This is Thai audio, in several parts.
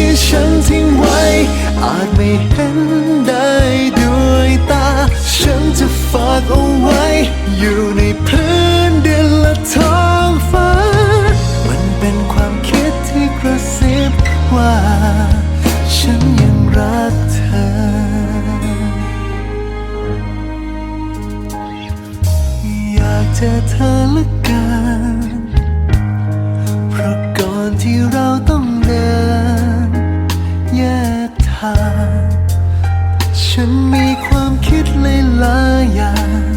ที่ฉันทิ้งไว้ อาจไม่เห็นได้ด้วยตา ฉันจะฝากเอาไว้อยู่ในพื้น ความคิดลหลายอย่าง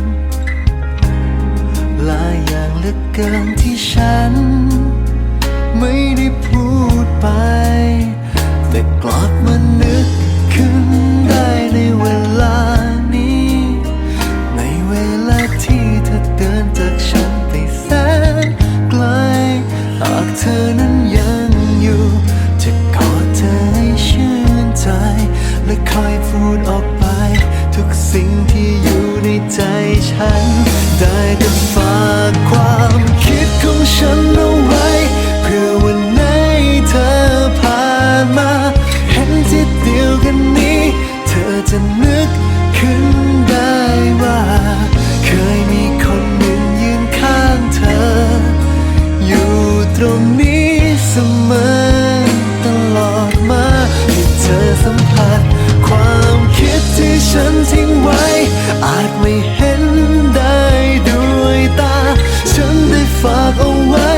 หลายอย่างเหลือเกินที่ฉัน ไม่ได้พูดไป จะนึกขึ้นได้ว่า เคยมีคนหนึ่งยืนข้างเธอ อยู่ตรงนี้เสมอตลอดมาให้เธอสัมผัส ความคิดที่ฉันทิ้งไว้ อาจไม่เห็นได้ด้วยตา ฉันได้ฝากเอาไว้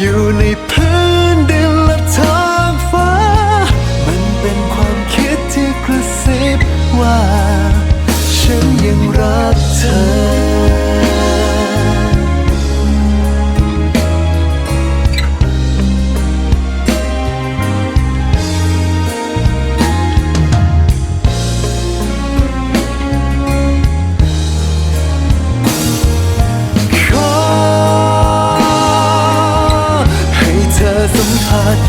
อยู่ในพื้น ยังรักเธอขอให้เธอสัมผัส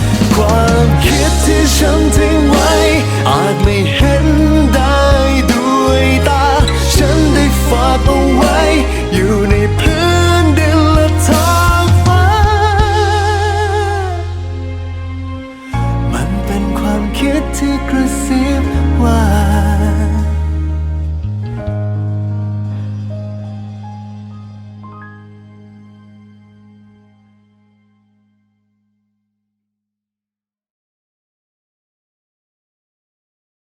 secrecy.